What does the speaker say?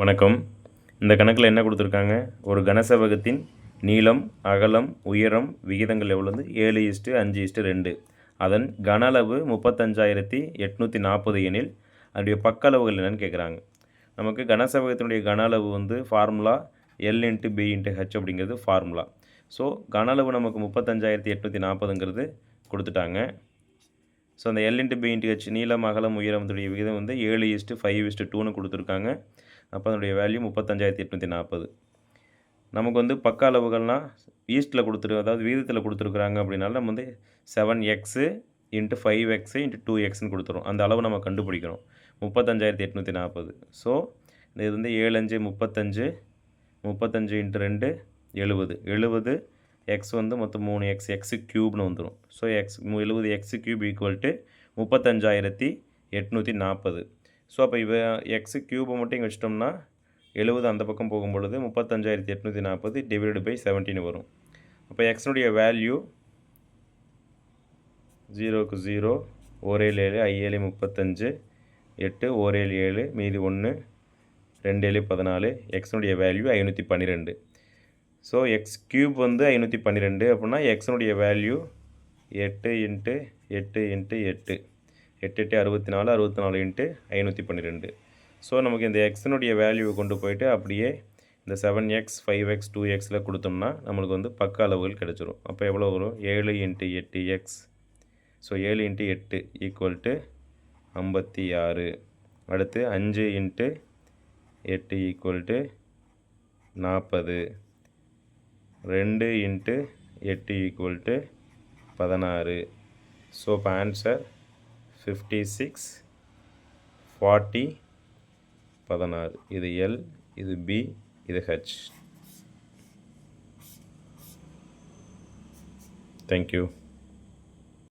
வணக்கம். இந்த கணக்கில் என்ன கொடுத்துருக்காங்க? ஒரு கனசெவகத்தின் நீளம் அகலம் உயரம் விகிதங்கள் எவ்வளவு? ஏழு இஸ்ட்டு அஞ்சு இஸ்ட்டு ரெண்டு. அதன் கன அளவு முப்பத்தஞ்சாயிரத்தி எட்நூற்றி நாற்பது எனில் அதனுடைய பக்க அளவுகள் என்னென்னு கேட்குறாங்க நமக்கு கனசெவகத்தினுடைய கன அளவு வந்து formula L into B into H அப்படிங்கிறது ஃபார்முலா. ஸோ கன அளவு நமக்கு முப்பத்தஞ்சாயிரத்தி எட்நூற்றி நாற்பதுங்கிறது கொடுத்துட்டாங்க. ஸோ அந்த L into B into H நீளம் அகலம் உயரம் அதனுடைய விகிதம் வந்து ஏழு இஸ்ட்டு ஃபைவ் இஸ்ட்டு டூன்னு கொடுத்துருக்காங்க. அப்போ அதனுடைய வேல்யூ முப்பத்தஞ்சாயிரத்தி எட்நூற்றி நாற்பது நமக்கு வந்து பக்க அளவுகள்னால் ஈஸ்ட்டில் கொடுத்துரு அதாவது வீதத்தில் கொடுத்துருக்குறாங்க அப்படின்னால நம்ம வந்து seven x into five x into two எக்ஸ்னு கொடுத்துரும் அந்த அளவு நம்ம கண்டுபிடிக்கணும் முப்பத்தஞ்சாயிரத்தி எட்நூற்றி நாற்பது ஸோ இது வந்து ஏழு அஞ்சு முப்பத்தஞ்சு முப்பத்தஞ்சு இன்ட்டு ரெண்டு எழுபது. எழுபது எக்ஸ் வந்து மொத்தம் மூணு எக்ஸ் எக்ஸு க்யூப்னு வந்துடும் ஸோ எக்ஸ் எழுபது எக்ஸு க்யூப் ஈக்குவல் டு முப்பத்தஞ்சாயிரத்தி எட்நூற்றி நாற்பது ஸோ அப்போ இவ எக்ஸு க்யூபை மட்டும் இங்கே வச்சிட்டோம்னா எழுபது அந்த பக்கம் போகும்பொழுது முப்பத்தஞ்சாயிரத்தி எட்நூற்றி நாற்பது டிவைடு பை செவன்டீன் வரும். அப்போ எக்ஸனுடைய வேல்யூ ஜீரோக்கு ஜீரோ ஓரேழு ஏழு ஐஏழு முப்பத்தஞ்சு எட்டு ஓரேழு ஏழு மீதி ஒன்று ரெண்டு ஏழு பதினாலு எக்ஸனுடைய வேல்யூ ஐநூற்றி பன்னிரெண்டு. ஸோ எக்ஸ் க்யூப் வந்து ஐநூற்றி பன்னிரெண்டு அப்படின்னா எக்ஸனுடைய வேல்யூ எட்டு இன்ட்டு எட்டு இன்ட்டு எட்டு. எட்டு எட்டு அறுபத்தி நாலு அறுபத்தி நாலு இன்ட்டு ஐநூற்றி பன்னிரெண்டு. ஸோ நமக்கு இந்த எக்ஸனுடைய வேல்யூவை கொண்டு போயிட்டு அப்படியே இந்த seven x five x two எக்ஸில் கொடுத்தோம்னா நம்மளுக்கு வந்து பக்க அளவுகள் கிடச்சிரும். அப்போ எவ்வளோ வரும்? ஏழு இன்ட்டு எட்டு எக்ஸ் ஸோ ஏழு இன்ட்டு எட்டு ஈக்குவல் டு ஐம்பத்தி ஆறு. அடுத்து அஞ்சு இன்ட்டு எட்டு ஈக்குவல் டு நாற்பது. ரெண்டு இன்ட்டு எட்டு ஈக்குவல் டு பதினாறு. ஸோ இப்போ ஆன்சர் ஃபிஃப்டி சிக்ஸ் ஃபார்ட்டி பதினாறு. இது எல் இது பி இது ஹெச் தேங்க்யூ